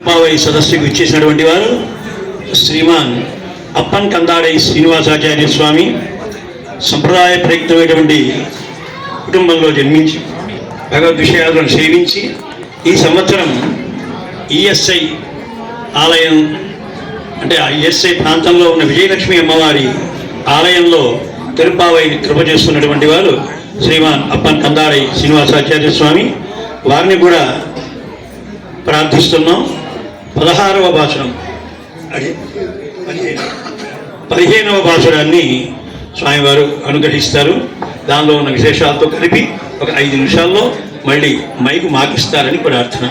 మావై సదస్సుకు ఇచ్చేసినటువంటి వారు శ్రీమాన్ అప్పన్ కందాడై శ్రీనివాసాచార్య స్వామి సంప్రదాయ ప్రయుక్తమైనటువంటి కుటుంబంలో జన్మించి భగవద్ విషయాలను సేవించి ఈ సంవత్సరం ఈఎస్ఐ ఆలయం అంటే ఆ ఈఎస్ఐ ప్రాంతంలో ఉన్న విజయలక్ష్మి అమ్మవారి ఆలయంలో తిరుపావైని కృప చేస్తున్నటువంటి వారు శ్రీమాన్ అప్పన్ కందాడై శ్రీనివాసాచార్య స్వామి. వారిని కూడా ప్రార్థిస్తున్నాం. పదహారవ భాషణం. అదే పదిహేనవ భాషణాన్ని స్వామివారు అనుగ్రహిస్తారు. దానిలో ఉన్న విశేషాలతో కలిపి ఒక ఐదు నిమిషాల్లో మళ్ళీ మైకు మాకిస్తారని ప్రార్థన.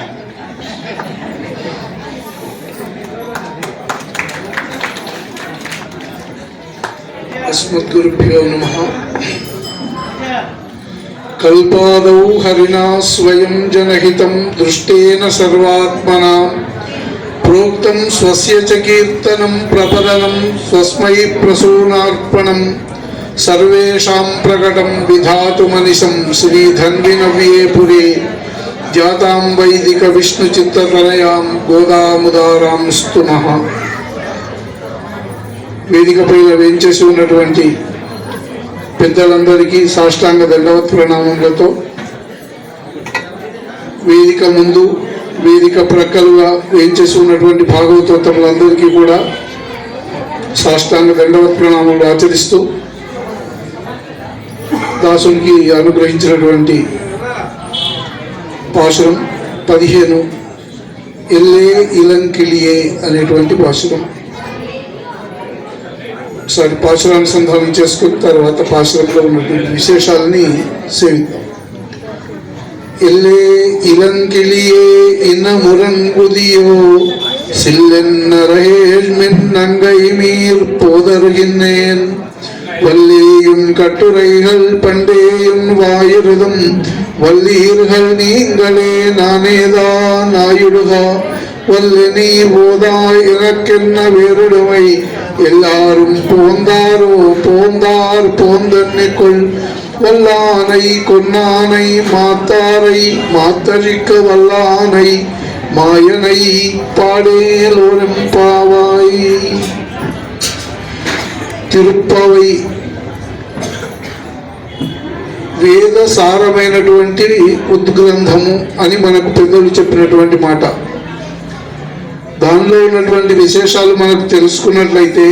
కల్పాదౌ హరిణా స్వయం జనహితం దృష్టేన సర్వాత్మనా. భాగవతం స్వస్య చ ప్రపదనం స్వస్మై ప్రసూనార్పణం. సర్వేషాం ప్రకటం విధాతుమనిశం శ్రీధన్వినవ్యే పురే. జాతాం వైదిక విష్ణుచిత్తతనయాం గోదాముదారాం స్తుమః. వేదికపై వేంచేసి ఉన్నటువంటి పెద్దలందరికీ సాష్టాంగ దండవత్ ప్రణామములతో వేదిక ముందు వేదిక ప్రక్కలుగా వేయించేసి ఉన్నటువంటి భాగవతోత్తములందరికీ కూడా సాష్టాంగ దండవత్ ప్రణామములు ఆచరిస్తూ దాసునికి అనుగ్రహించినటువంటి పాశురం పదిహేను ఎల్లే ఇలంకిలియే అనేటువంటి పాశురం ఒకసారి పాశురానుసంధానం చేసుకుని తర్వాత పాశురంలో ఉన్నటువంటి విశేషాలని సేవిద్దాం. இல்லை இளங்கிளியே இன முரங்குதியோ சில்லென்னரையேல் மின் நங்கை மீர் போதருகின்றேன். வல்லியும் கட்டுரைகள் பண்டேயும் வாயிருதும் வல்லீர்கள் நீங்களே நானேதான் ஆயுடுகா வல்லினி போதாய் எனக்கென்ன வேறுடுமை? எல்லாரும் போந்தாரோ போந்தார் போந்தன்னை கொள் வல்லானை கொன்னானை மாத்தாரை மாத்தரிக்க வல்லானை மாயனை பாடேலோரம் பாவாய் తిరుప్పవై వేద సారమైనటువంటి ఉద్గ్రంథము అని మనకు పెద్దలు చెప్పినటువంటి మాట దానిలో ఉన్నటువంటి విశేషాలు మనకు తెలుసుకున్నట్లయితే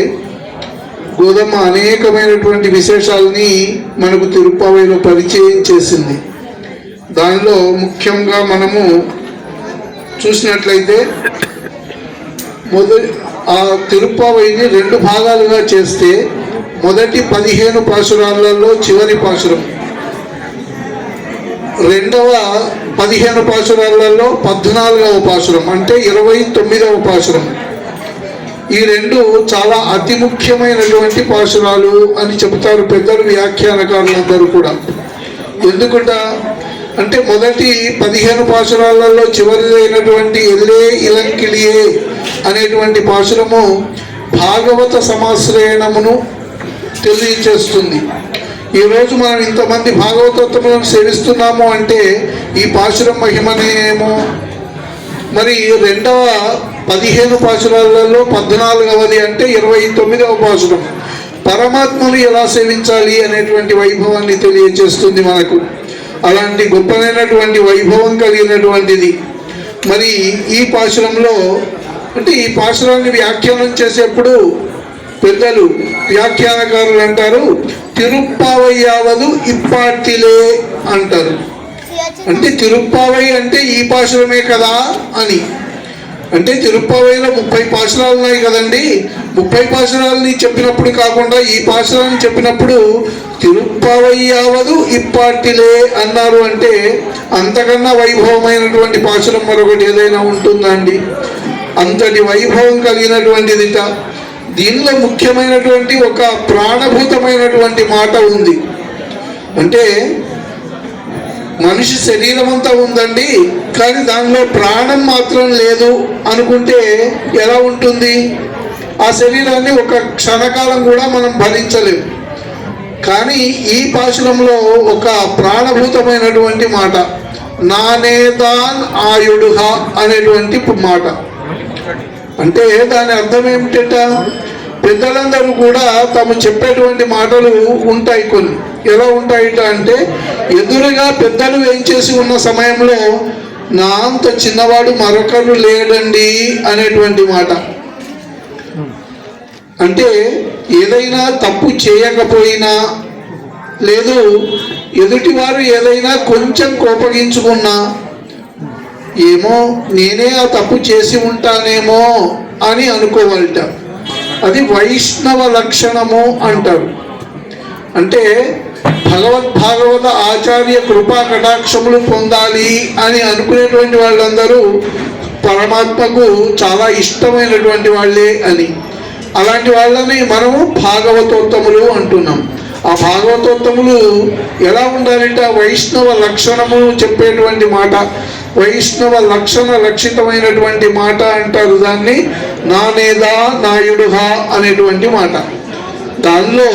గోధుమ అనేకమైనటువంటి విశేషాలని మనకు తిరుపతిలో పరిచయం చేసింది. దానిలో ముఖ్యంగా మనము చూసినట్లయితే మొదటి ఆ తిరుపావైని రెండు భాగాలుగా చేస్తే మొదటి పదిహేను పాసురాలలో చివరి పాసురం రెండవ పదిహేను పాసురాలలో పద్నాలుగవ పాసురం అంటే ఇరవై తొమ్మిదవ పాసురం ఈ రెండు చాలా అతి ముఖ్యమైనటువంటి పాశురాలు అని చెబుతారు పెద్దలు వ్యాఖ్యానకారులందరూ కూడా. ఎందుకంట అంటే మొదటి పదిహేను పాశురాలలో చివరిదైనటువంటి ఎల్లే ఇలంకిలియే అనేటువంటి పాశురము భాగవత సమాశ్రయణమును తెలియచేస్తుంది. ఈరోజు మనం ఇంతమంది భాగవతత్వములను సేవిస్తున్నాము అంటే ఈ పాశురం మహిమనేమో. మరి రెండవ పదిహేను పాశురాలలో పద్నాలుగవది అంటే ఇరవై తొమ్మిదవ పాశురం. పరమాత్మను ఎలా సేవించాలి అనేటువంటి వైభవాన్ని తెలియచేస్తుంది మనకు. అలాంటి గొప్పనైనటువంటి వైభవం కలిగినటువంటిది. మరి ఈ పాశురంలో అంటే ఈ పాశురాన్ని వ్యాఖ్యానం చేసేప్పుడు పెద్దలు వ్యాఖ్యానకారులు అంటారు తిరుప్పావయ్యావదు ఇప్పాటిలే అంటారు. అంటే తిరుప్పావై అంటే ఈ పాశురమే కదా అని. అంటే తిరుప్పవైలో ముప్పై పాశురాలు ఉన్నాయి కదండి. ముప్పై పాశురాలని చెప్పినప్పుడు కాకుండా ఈ పాశురాన్ని చెప్పినప్పుడు తిరుప్పవయ్యావదు ఇప్పాటిలే అన్నారు అంటే అంతకన్నా వైభవమైనటువంటి పాశురం మరొకటి ఏదైనా ఉంటుందా అండి అంతటి వైభవం కలిగినటువంటిదిట. దీనిలో ముఖ్యమైనటువంటి ఒక ప్రాణభూతమైనటువంటి మాట ఉంది. అంటే మనిషి శరీరం అంతా ఉందండి. కానీ దానిలో ప్రాణం మాత్రం లేదు అనుకుంటే ఎలా ఉంటుంది? ఆ శరీరాన్ని ఒక క్షణకాలం కూడా మనం భరించలేము కానీ ఈ పాశురంలో ఒక ప్రాణభూతమైనటువంటి మాట నానేదాన్ ఆయుడుహ అనేటువంటి మాట. అంటే దాని అర్థం ఏమిటట? పెద్దలందరూ కూడా తాము చెప్పేటువంటి మాటలు ఉంటాయి కొన్ని. ఎలా ఉంటాయిట అంటే ఎదురుగా పెద్దలు ఏం చేసి ఉన్న సమయంలో నా అంత చిన్నవాడు మరొకరు లేడండి అనేటువంటి మాట. అంటే ఏదైనా తప్పు చేయకపోయినా లేదు ఎదుటివారు ఏదైనా కొంచెం కోపగించుకున్నా ఏమో నేనే ఆ తప్పు చేసి ఉంటానేమో అని అనుకోవాలట. అది వైష్ణవ లక్షణము అంటారు. అంటే భగవద్ భాగవత ఆచార్య కృపా కటాక్షములు పొందాలి అని అనుకునేటువంటి వాళ్ళందరూ పరమాత్మకు చాలా ఇష్టమైనటువంటి వాళ్ళే అని. అలాంటి వాళ్ళని మనము భాగవతోత్తములు అంటున్నాం. ఆ భాగవతోత్తములు ఎలా ఉండాలంటే ఆ వైష్ణవ లక్షణము చెప్పేటువంటి మాట వైష్ణవ లక్షణ లక్షితమైనటువంటి మాట అంటారు దాన్ని నానేదా నాయుడుహా అనేటువంటి మాట. దానిలో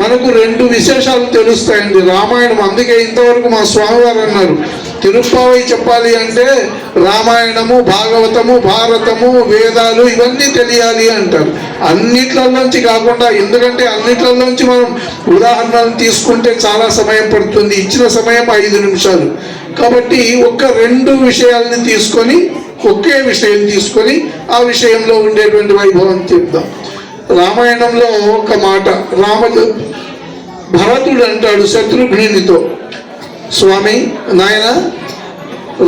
మనకు రెండు విశేషాలు తెలుస్తాయండి. రామాయణం అందుకే ఇంతవరకు మా స్వామివారు అన్నారు. తిరుప్పావై చెప్పాలి అంటే రామాయణము భాగవతము భారతము వేదాలు ఇవన్నీ తెలియాలి అంటారు. అన్నిట్లలోంచి కాకుండా ఎందుకంటే అన్నిట్లలోంచి మనం ఉదాహరణలు తీసుకుంటే చాలా సమయం పడుతుంది. ఇచ్చిన సమయం ఐదు నిమిషాలు. కాబట్టి ఒక్క రెండు విషయాల్ని తీసుకొని ఒకే విషయం తీసుకొని ఆ విషయంలో ఉండేటువంటి వైభవం చెప్దాం. రామాయణంలో ఒక మాట రామ భరతుడు అంటాడు శత్రుఘ్నునితో స్వామి నాయన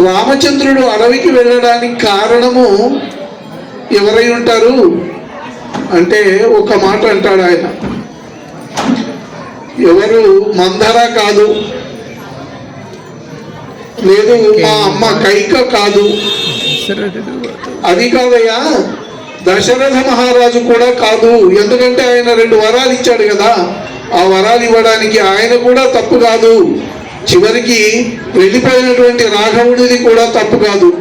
రామచంద్రుడు అడవికి వెళ్ళడానికి కారణము ఎవరై ఉంటారు? అంటే ఒక మాట అంటాడు ఆయన. ఎవరు మందర కాదు లేదు మా అమ్మ కైక కాదు. అది కాదయ్యా దశరథ మహారాజు కూడా కాదు. ఎందుకంటే ఆయన రెండు వరాలు ఇచ్చాడు కదా. ఆ వరాలు ఇవ్వడానికి ఆయన కూడా తప్పు కాదు. చివరికి వెళ్ళిపోయినటువంటి రాఘవుడిది కూడా తప్పు కాదు.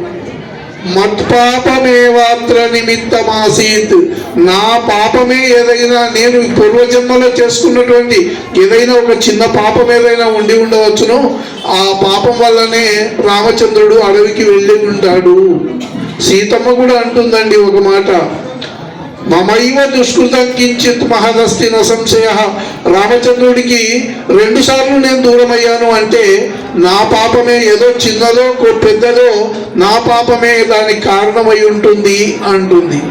మత్పాపమేవాత్ర నిమిత్తమాసీత్. నా పాపమే ఏదైనా నేను పూర్వజన్మలో చేసుకున్నటువంటి ఏదైనా ఒక చిన్న పాపం ఏదైనా ఉండి ఉండవచ్చును. ఆ పాపం వల్లనే రామచంద్రుడు అడవికి వెళ్ళి ఉంటాడు. సీతమ్మ కూడా అంటుందండి ఒక మాట. మమైవ దుష్కృతం కించిత్ మహదస్తి సంశయ. రామచంద్రుడికి రెండుసార్లు నేను దూరమయ్యాను అంటే నా పాపమే ఏదో చిన్నదో పెద్దదో నా పాపమే దానికి కారణమై ఉంటుంది అంటుంది.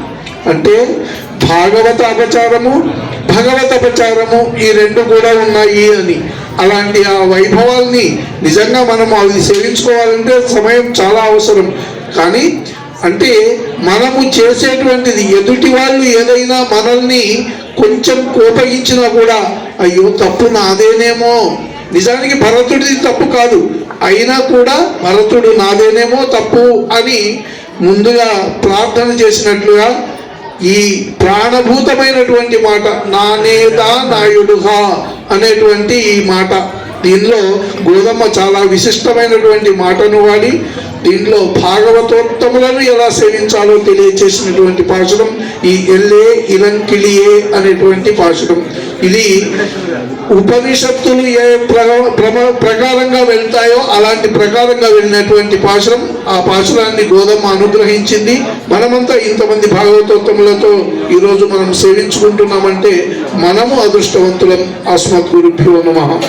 అంటే భాగవత అపచారము భగవత అపచారము ఈ రెండు కూడా ఉన్నాయి అని. అలాంటి ఆ వైభవాల్ని నిజంగా మనం అవి సేవించుకోవాలంటే సమయం చాలా అవసరం. కానీ అంటే మనము చేసేటువంటిది ఎదుటి వాళ్ళు ఏదైనా మనల్ని కొంచెం కోపగించినా కూడా అయ్యో తప్పు నాదేనేమో. నిజానికి భరతుడిది తప్పు కాదు. అయినా కూడా భరతుడు నాదేనేమో తప్పు అని ముందుగా ప్రార్థన చేసినట్లుగా ఈ ప్రాణభూతమైనటువంటి మాట నానేదా నాయుడుగా అనేటువంటి ఈ మాట దీనిలో గోదమ్మ చాలా విశిష్టమైనటువంటి మాటను వాడి దీనిలో భాగవతోత్తములను ఎలా సేవించాలో తెలియచేసినటువంటి పాశురం ఈ ఎల్లే ఇలంకిళియే అనేటువంటి పాశురం. ఇది ఉపనిషత్తులు ఏ ప్రమ- ప్రకారంగా వెళ్తాయో అలాంటి ప్రకారంగా వెళ్ళినటువంటి పాశురం. ఆ పాశురాన్ని గోధుమ అనుగ్రహించింది. మనమంతా ఇంతమంది భాగవతోత్తములతో ఈరోజు మనం సేవించుకుంటున్నామంటే మనము అదృష్టవంతులం. అస్మత్ గురుభ్యో నమ.